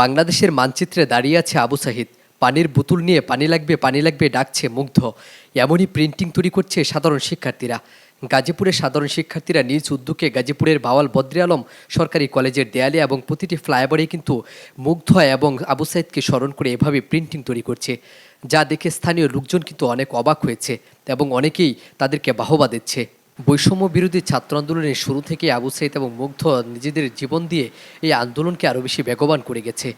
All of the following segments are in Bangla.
বাংলাদেশের মানচিত্রে দাঁড়িয়ে আছে আবু সাহিদ। পানির বোতল নিয়ে পানি লাগবে পানি লাগবে ডাকছে মুগ্ধ। এমনই প্রিন্টিং তৈরি করছে সাধারণ শিক্ষার্থীরা। গাজীপুরের সাধারণ শিক্ষার্থীরা নিজ উদ্যোগে গাজীপুরের বাওয়াল বদ্রি আলম সরকারি কলেজের দেয়ালে এবং প্রতিটি ফ্লাইওভারে কিন্তু মুগ্ধ এবং আবু সাইদকে স্মরণ করে এভাবে প্রিন্টিং তৈরি করছে। যা দেখে স্থানীয় লোকজন কিন্তু অনেক অবাক হয়েছে এবং অনেকেই তাদেরকে বাহবা দিচ্ছে। বৈষম্য বিরোধী ছাত্র আন্দোলনের শুরু থেকে আবু সাইদ এবং মুগ্ধ নিজেদের জীবন দিয়ে এই আন্দোলনকে আরও বেশি বেগবান করে গেছে।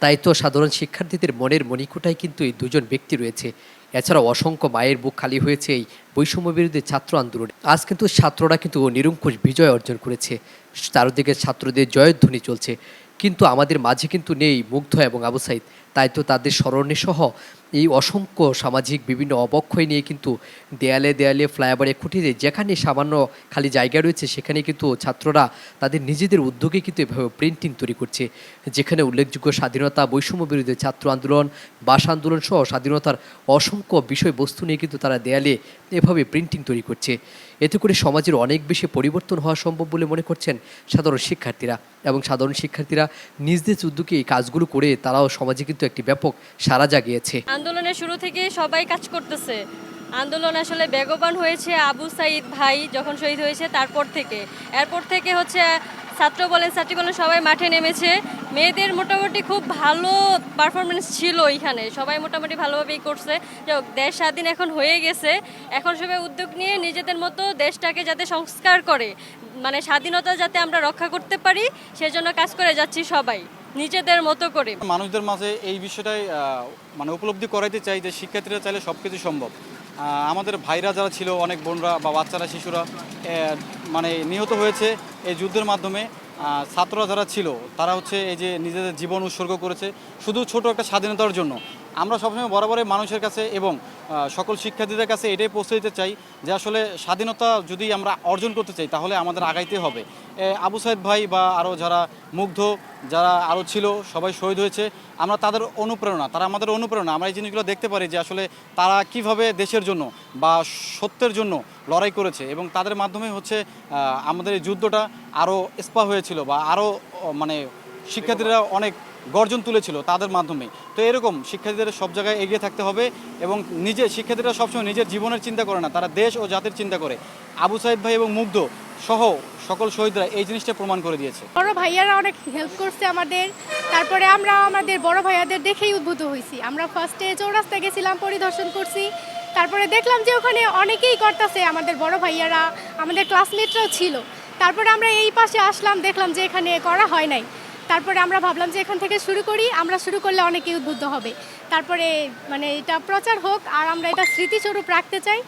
তাই তো সাধারণ শিক্ষার্থীদের মনের মণিকোটায় কিন্তু এই দুজন ব্যক্তি রয়েছে। এছাড়াও অসংখ্য মায়ের বুক খালি হয়েছে এই বৈষম্য বিরোধী ছাত্র আন্দোলনে। আজ কিন্তু ছাত্ররা কিন্তু নিরঙ্কুশ বিজয় অর্জন করেছে। চারদিকে ছাত্রদের জয়ধ্বনি চলছে। কিন্তু আমাদের মাঝে কিন্তু নেই মুগ্ধ এবং আবু সাইদ। তাই তো তাদের স্মরণে সহ এই অসংখ্য সামাজিক বিভিন্ন অবক্ষয় নিয়ে কিন্তু দেয়ালে দেয়ালে ফ্লাইওভারে খুঁটিতে যেখানে সামান্য খালি জায়গা রয়েছে, সেখানে কিন্তু ছাত্ররা তাদের নিজেদের উদ্যোগে কিন্তু এভাবে প্রিন্টিং তৈরি করছে। যেখানে উল্লেখযোগ্য স্বাধীনতা বৈষম্য বিরোধী ছাত্র আন্দোলন ভাষা আন্দোলন সহ স্বাধীনতার অসংখ্য বিষয়বস্তু নিয়ে কিন্তু তারা দেয়ালে এভাবে প্রিন্টিং তৈরি করছে। এতে করে সমাজের অনেক বেশি পরিবর্তন হওয়া সম্ভব বলে মনে করছেন সাধারণ শিক্ষার্থীরা এবং সাধারণ শিক্ষার্থীরা নিজ নিজ উদ্যোগে এই কাজগুলো করে তারাও সমাজে কিন্তু একটি ব্যাপক সারা জাগিয়েছে। আন্দোলনের শুরু থেকে সবাই কাজ করতেছে। আন্দোলন আসলে বেগবান হয়েছে আবু সাইদ ভাই যখন শহীদ হয়েছে তারপর থেকে। এরপর থেকে হচ্ছে ছাত্র বলেন ছাত্রী বলেন সবাই মাঠে নেমেছে। মেয়েদের মোটামুটি খুব ভালো পারফরমেন্স ছিল এখানে সবাই মোটামুটি ভালোভাবেই করছে। যে হোক, দেশ স্বাধীন এখন হয়ে গেছে। এখন সবাই উদ্যোগ নিয়ে নিজেদের মতো দেশটাকে যাতে সংস্কার করে মানে স্বাধীনতা যাতে আমরা রক্ষা করতে পারি সেজন্য কাজ করে যাচ্ছি সবাই নিজেদের মতো করে। মানুষদের মাঝে এই বিষয়টাই মানে উপলব্ধি করাইতে চাই যে শিক্ষার্থীরা চাইলে সব কিছু সম্ভব। আমাদের ভাইরা যারা ছিল, অনেক বোনরা বা বাচ্চারা, শিশুরা মানে নিহত হয়েছে এই যুদ্ধের মাধ্যমে। ছাত্ররা যারা ছিল, তারা হচ্ছে এই যে নিজেদের জীবন উৎসর্গ করেছে। শুধু ছোট একটা স্বাধীনতার জন্য আমরা সবসময় বরাবরই মানুষের কাছে এবং সকল শিক্ষার্থীদের কাছে এটাই পৌঁছে দিতে চাই যে আসলে স্বাধীনতা যদি আমরা অর্জন করতে চাই তাহলে আমাদের আগাইতে হবে। আবু সাইদ ভাই বা আরও যারা মুগ্ধ, যারা আরও ছিল, সবাই শহীদ হয়েছে, আমরা তাদের অনুপ্রেরণা, তারা আমাদের অনুপ্রেরণা, আমরা এই জিনিসগুলো দেখতে পারি যে আসলে তারা কীভাবে দেশের জন্য বা সত্যের জন্য লড়াই করেছে এবং তাদের মাধ্যমে হচ্ছে আমাদের এই যুদ্ধটা আরও স্পা হয়েছিল বা আরও মানে শিক্ষার্থীরা অনেক গর্জন তুলেছিল তাদের মাধ্যমে তো এরকম শিক্ষার্থীদের সব জায়গায় এগিয়ে থাকতে হবে এবং নিজে, শিক্ষার্থীরা সবসময় নিজের জীবনের চিন্তা করে না, তারা দেশ ও জাতির চিন্তা করে। আবু সাহেব ভাই এবং মুগ্ধ সহ সকল শহীদরা এই জিনিসটা প্রমাণ করে দিয়েছে। বড় ভাইয়ারা অনেক হেল্প করছে আমাদের। তারপরে আমরা আমাদের বড় ভাইয়াদের দেখেই উদ্বুদ্ধ হয়েছি। আমরা ফার্স্টে চৌরাস্তা গেছিলাম, পরিদর্শন করছি। তারপরে দেখলাম যে ওখানে অনেকেই করতেছে আমাদের বড় ভাইয়ারা, আমাদের ক্লাসমেটরাও ছিল। তারপরে আমরা এই পাশে আসলাম, দেখলাম যে এখানে করা হয় নাই। তারপরে আমরা ভাবলাম যে এখান থেকে শুরু করি, আমরা শুরু করলে অনেকেই উদ্বুদ্ধ হবে। তারপরে মানে এটা প্রচার হোক আর আমরা এটা স্মৃতিস্বরূপ রাখতে চাই।